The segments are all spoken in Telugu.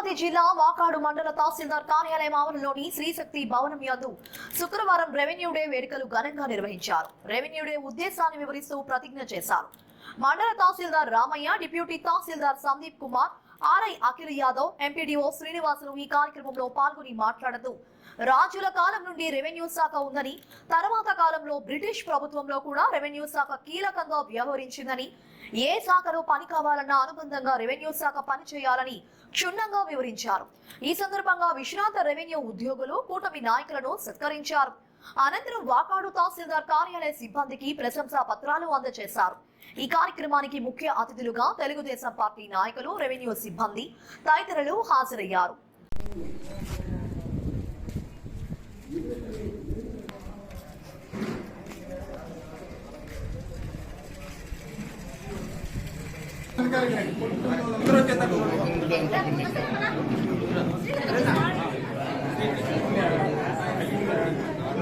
తిరుపతి జిల్లా వాకాడు మండల తహసీల్దార్ కార్యాలయం ఆవరణలోని శ్రీశక్తి భవనం యందు శుక్రవారం రెవెన్యూ డే వేడుకలు ఘనంగా నిర్వహించారు. రెవెన్యూ డే ఉద్దేశాన్ని వివరిస్తూ ప్రతిజ్ఞ చేశారు. మండల తహసీల్దార్ రామయ్య డిప్యూటీ తహసీల్దార్ సందీప్ కుమార్ ఆర్ఐ అఖిల్ యాదవ్ ఎంపీడీఓ శ్రీనివాసులు ఈ కార్యక్రమంలో పాల్గొని మాట్లాడుతూ రాజుల కాలం నుండి రెవెన్యూ శాఖ ఉందని తర్వాత కాలంలో బ్రిటిష్ ప్రభుత్వంలో కూడా రెవెన్యూ శాఖ కీలకంగా వ్యవహరించిందని ఏ శాఖలో పని కావాలన్నా అనుబంధంగా రెవెన్యూ శాఖ పనిచేయాలని క్షుణ్ణంగా వివరించారు. ఈ సందర్భంగా విశ్రాంత రెవెన్యూ ఉద్యోగులు కూటమి నాయకులను సత్కరించారు. అనంతరం వాకాడు తహసీల్దార్ కార్యాలయ సిబ్బందికి ప్రశంసా పత్రాలు అందజేశారు. ఈ కార్యక్రమానికి ముఖ్య అతిథులుగా తెలుగుదేశం పార్టీ నాయకులు రెవెన్యూ సిబ్బంది తదితరులు హాజరయ్యారు.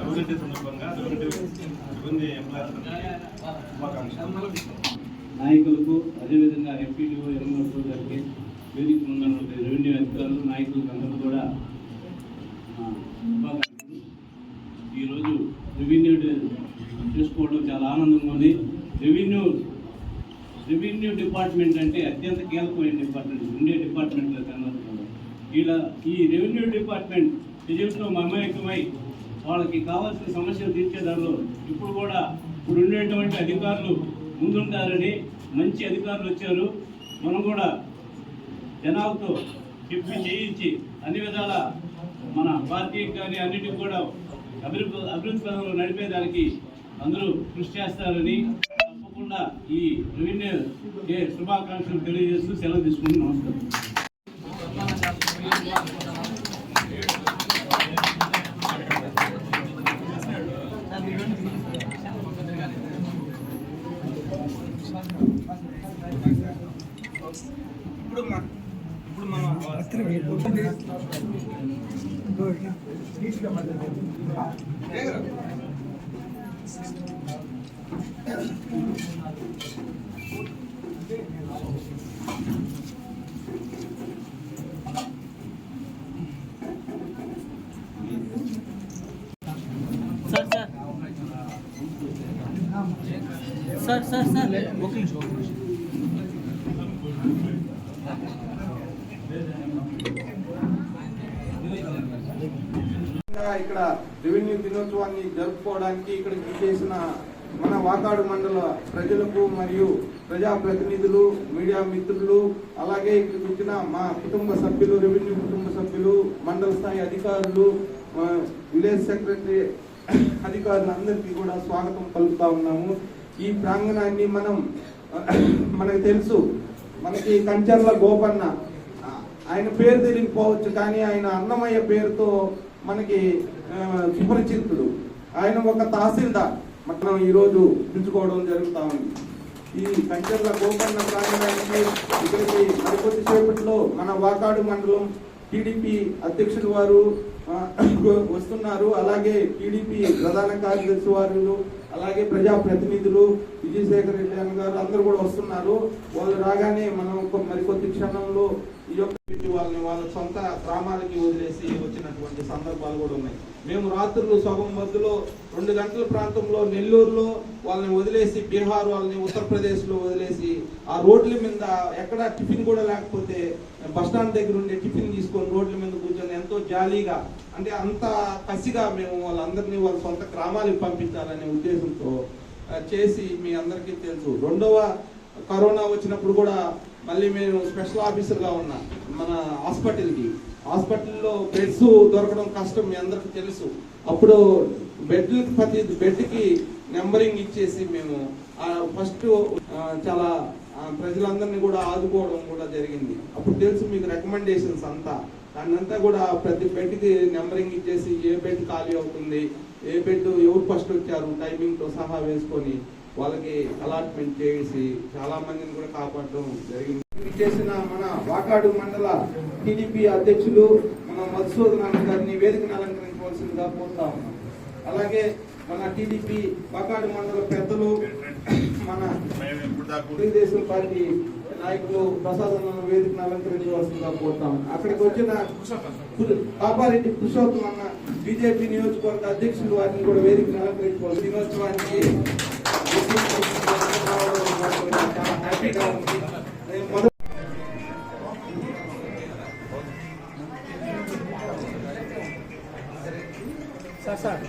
అందరికీ సందర్భంగా రెవెన్యూ నాయకులకు అదేవిధంగా ఎంపీడీఓ ఎంఎల్ఓ గారికి వేదిక ఉన్నటువంటి రెవెన్యూ అధికారులు నాయకులకు అందరూ కూడా ఈరోజు రెవెన్యూ చేసుకోవడం చాలా ఆనందంగా ఉంది. రెవెన్యూ రెవెన్యూ డిపార్ట్మెంట్ అంటే అత్యంత కీలకమైన డిపార్ట్మెంట్ ఉండే డిపార్ట్మెంట్లో కన్నా ఇలా ఈ రెవెన్యూ డిపార్ట్మెంట్ ప్రజలతో మమేకమై వాళ్ళకి కావాల్సిన సమస్యలు తీర్చే దానిలో ఇప్పుడు కూడా ఇప్పుడు ఉండేటువంటి అధికారులు ముందుంటారని మంచి అధికారులు వచ్చారు. మనం కూడా జనాలతో చెప్పి చేయించి అన్ని విధాల మన పార్టీకి కానీ అన్నిటికి కూడా అభివృద్ధి అభివృద్ధి పదంలో నడిపేదానికి అందరూ కృషి చేస్తారని తప్పకుండా ఈ రెవెన్యూ డే శుభాకాంక్షలు తెలియజేస్తూ సెలవు తీసుకుంటూ నమస్కారం. ఇప్పుడు ఇప్పుడు మనం సార్ సార్ సార్ సార్. ఒక నిమిషం ఒక నిమిషం. ఇక్కడ రెవెన్యూ దినోత్సవాన్ని జరుపుకోవడానికి ఇక్కడ చేసిన మన వాకాడు మండల ప్రజలకు మరియు ప్రజాప్రతినిధులు మీడియా మిత్రులు అలాగే ఇక్కడికి వచ్చిన మా కుటుంబ సభ్యులు రెవెన్యూ కుటుంబ సభ్యులు మండల స్థాయి అధికారులు విలేజ్ సెక్రటరీ అధికారులందరికీ కూడా స్వాగతం పలుకుతా ఉన్నాము. ఈ ప్రాంగణాన్ని మనం మనకు తెలుసు మనకి కంచర్ల గోపన్న ఆయన పేరు తెలియకపోవచ్చు కానీ ఆయన అన్నమయ్య పేరుతో మనకి సుపరిచితుడు. ఆయన ఒక తహసీల్దార్. మనం ఈరోజు పిలుచుకోవడం జరుగుతూ ఉంది. ఈ కంచర్ల గోకర్ణ ప్రాంగణానికి ఇక్కడికి మరికొద్దిసేపట్లో మన వాకాడు మండలం టీడీపీ అధ్యక్షుడు వారు వస్తున్నారు. అలాగే టీడీపీ ప్రధాన కార్యదర్శి వారు అలాగే ప్రజా ప్రతినిధులు విజయశేఖర్ రెడ్డి అన్న గారు అందరూ కూడా వస్తున్నారు. వాళ్ళు రాగానే మనం ఒక మరికొద్ది క్షణంలో ఈ యొక్క వాళ్ళని వాళ్ళ గ్రామాలకి వదిలేసి వచ్చినటువంటి సందర్భాలు కూడా ఉన్నాయి. మేము రాత్రులు సగం మధ్యలో రెండు గంటల ప్రాంతంలో నెల్లూరులో వాళ్ళని వదిలేసి బీహార్ వాళ్ళని ఉత్తరప్రదేశ్లో వదిలేసి ఆ రోడ్ల మీద ఎక్కడ టిఫిన్ కూడా లేకపోతే బస్ స్టాండ్ దగ్గర ఉండే టిఫిన్ తీసుకొని రోడ్ల మీద కూర్చొని ఎంతో జాలీగా అంటే అంత కసిగా మేము వాళ్ళందరినీ వాళ్ళ సొంత గ్రామాలకు పంపించాలనే ఉద్దేశంతో చేసి మీ అందరికీ తెలుసు. రెండవ కరోనా వచ్చినప్పుడు కూడా మళ్ళీ మేము స్పెషల్ ఆఫీసర్గా ఉన్నా మన హాస్పిటల్కి హాస్పిటల్లో బెడ్స్ దొరకడం కష్టం మీ అందరికీ తెలుసు. అప్పుడు బెడ్ ప్రతి బెడ్కి నెంబరింగ్ ఇచ్చేసి మేము ఫస్ట్ చాలా ప్రజలందరినీ కూడా ఆదుకోవడం కూడా జరిగింది. అప్పుడు తెలుసు మీకు రికమెండేషన్స్ అంతా. దాన్నంతా కూడా ప్రతి బెడ్కి నెంబరింగ్ ఇచ్చేసి ఏ బెడ్ ఖాళీ అవుతుంది ఏ బెడ్ ఎవరు ఫస్ట్ వచ్చారు టైమింగ్తో సహా వేసుకొని వాళ్ళకి అలాట్మెంట్ చేసి చాలా మందిని కూడా కాపాడడం జరిగింది. చేసిన మన వాకాడు మండల టీడీపీ అధ్యక్షులు మన మధుసూదన్ గారిని వేదికను అలంకరించవలసిందిగా కోరుతా ఉన్నాం. అలాగే మన టీడీపీ వాకాడు మండల పెద్దలు మన తెలుగుదేశం పార్టీ నాయకులు ప్రసాదం వేదికను అలంకరించవలసిందిగా కోరుతాం అక్కడికి వచ్చిన పాపారెడ్డి పురుషోత్తం అన్న బీజేపీ నియోజకవర్గ అధ్యక్షులు వారిని కూడా వేదికను అలంకరించుకోవాలి దినోత్సవానికి చాలా హ్యాపీగా ఉంది. Sir sir